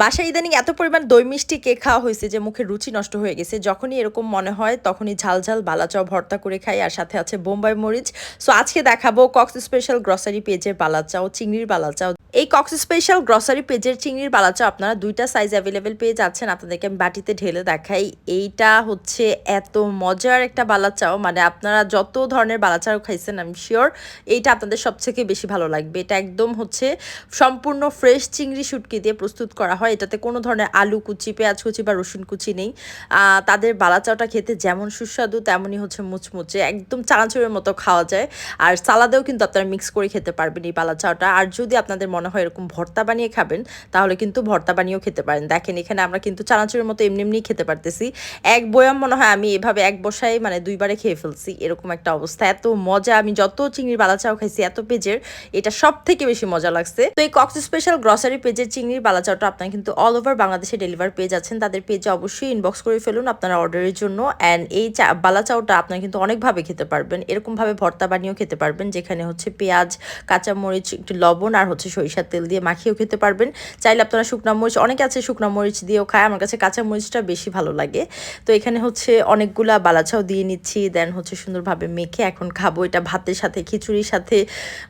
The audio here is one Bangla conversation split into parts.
বাসায় ইদানিং এত পরিমাণ দই মিষ্টি কেক খাওয়া হয়েছে যে মুখের রুচি নষ্ট হয়ে গেছে। যখনই এরকম মনে হয়, তখনই ঝাল ঝাল বালাচাও ভর্তা করে খাই আর সাথে আছে বোম্বাই মরিচ। সো আজকে দেখাবো কক্স স্পেশাল গ্রসারি পেজের বালাচাও, চিংড়ির বালাচাও। এই কক্স স্পেশাল গ্রসারি পেজের চিংড়ির বালাচাও আপনারা দুইটা সাইজ অ্যাভেলেবেল পেয়ে যাচ্ছেন। আপনাদেরকে আমি বাটিতে ঢেলে দেখাই। এইটা হচ্ছে এত মজার একটা বালাচাও। মানে আপনারা যত ধরনের বালাচাও খাইছেন আমি শিওর এইটা আপনাদের সবথেকে বেশি ভালো লাগবে। এটা একদম হচ্ছে সম্পূর্ণ ফ্রেশ চিংড়ি শুটকি দিয়ে প্রস্তুত করা হয়। এটাতে কোনো ধরনের আলু কুচি, পেঁয়াজ কুচি বা রসুন কুচি নেই। তাদের বালাচাওটা খেতে যেমন সুস্বাদু, তেমনই হচ্ছে মুচমুচে, একদম চানাচুরের মতো খাওয়া যায়। আর সালাদেও কিন্তু আপনারা মিক্স করে খেতে পারবেন এই বালাচাওটা। আর যদি আপনাদের মনে হয় এরকম ভর্তা বানিয়ে খাবেন, তাহলে কিন্তু ভর্তা বানিয়েও খেতে পারেন। দেখেন, এখানে আমরা কিন্তু চানাচুরের মতো এমনি এমনি খেতে পারতেছি। এক বয়াম মনে হয় আমি এভাবে এক বসায় মানে দুইবারে খেয়ে ফেলছি, এরকম একটা অবস্থা। এত মজা, আমি যত চিংড়ির বালাচাও খাইছি, এত পেজের, এটা সব থেকে বেশি মজা লাগছে। তো এই কক্স স্পেশাল গ্রসারি পেজের চিংড়ির বালাচাওটা আপনারা কিন্তু অল ওভার বাংলাদেশে ডেলিভার পেয়ে যাচ্ছেন, তাদের পেজে অবশ্যই ইনবক্স করে ফেলুন আপনারা অর্ডারের জন্য। অ্যান্ড এই চা, বালা চাউটা আপনারা কিন্তু অনেকভাবে খেতে পারবেন, এরকমভাবে ভর্তা বানিয়েও খেতে পারবেন, যেখানে হচ্ছে পেঁয়াজ, কাঁচামরিচ, একটু লবণ আর হচ্ছে সরিষার তেল দিয়ে মাখিয়েও খেতে পারবেন। চাইলে আপনারা শুকনা মরিচ, অনেকে আছে শুকনা মরিচ দিয়েও খায়, আমার কাছে কাঁচা মরিচটা বেশি ভালো লাগে। তো এখানে হচ্ছে অনেকগুলা বালাচাও দিয়ে নিচ্ছি দেন হচ্ছে সুন্দরভাবে মেখে এখন খাব এটা ভাতের সাথে, খিচুড়ির সাথে।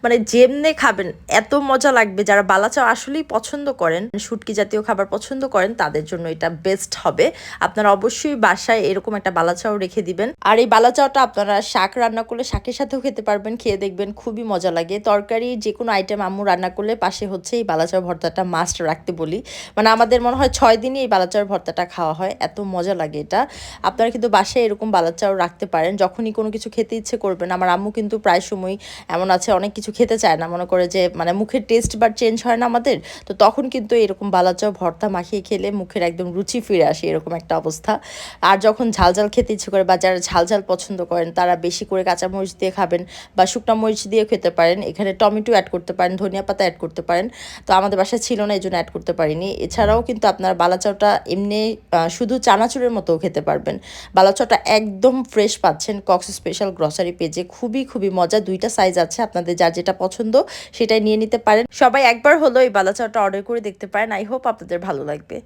মানে যেমনে খাবেন, এত মজা লাগবে, যারা বালাচাও আসলেই পছন্দ করেন শুটকি জাতীয় খাবার পছন্দ করেন, তাদের জন্য এটা বেস্ট হবে। আপনারা অবশ্যই বাসায় এরকম একটা বালাচাও রেখে দিবেন। আর এই বালাচাওটা আপনারা শাক রান্না করলে শাকের সাথেও খেতে পারবেন, খেয়ে দেখবেন খুবই মজা লাগে। তরকারি যে কোনো আইটেম আম্মু রান্না করলে পাশে হচ্ছে এই বালাচাও ভর্তাটা মাস্ট রাখতে বলি। মানে আমাদের মনে হয় ছয় দিনই এই বালাচাওর ভর্তাটা খাওয়া হয়, এত মজা লাগে এটা। আপনারা কিন্তু বাসায় এরকম বালাচাও রাখতে পারেন, যখনই কোনো কিছু খেতে ইচ্ছে করবেন আমার আম্মু কিন্তু প্রায় সময় এমন আছে, অনেক কিছু খেতে চায় না। মনে করে যে মানে মুখের টেস্ট বার চেঞ্জ হয় না আমাদের, তো তখন কিন্তু এরকম বালাচাও ভর্তা মাখিয়ে খেলে মুখের একদম রুচি ফিরে আসে, এরকম একটা অবস্থা। আর যখন ঝাল ঝাল খেতে ইচ্ছে করে বা যারা ঝাল ঝাল পছন্দ করেন, তারা বেশি করে কাঁচামরিচ দিয়ে খাবেন বা শুকনো মরিচ দিয়ে খেতে পারেন। এখানে টমেটো অ্যাড করতে পারেন, ধনিয়া পাতা অ্যাড করতে পারেন। তো আমাদের বাসায় ছিল না এই জন্য অ্যাড করতে পারিনি। এছাড়াও কিন্তু আপনার বালাচাওটা এমনি শুধু চানাচুরের মতো খেতে পারবেন। বালাচাওটা একদম ফ্রেশ পাচ্ছেন কক্স স্পেশাল গ্রসারি পেজে খুবই খুবই মজা, দুইটা সাইজ আছে আপনাদের যার যেটা পছন্দ সেটাই নিয়ে নিতে পারেন। সবাই একবার হলো এই বালাচাওটা অর্ডার করে দেখতে পারেন। আই হোপ আপনাদের ভালো লাগবে।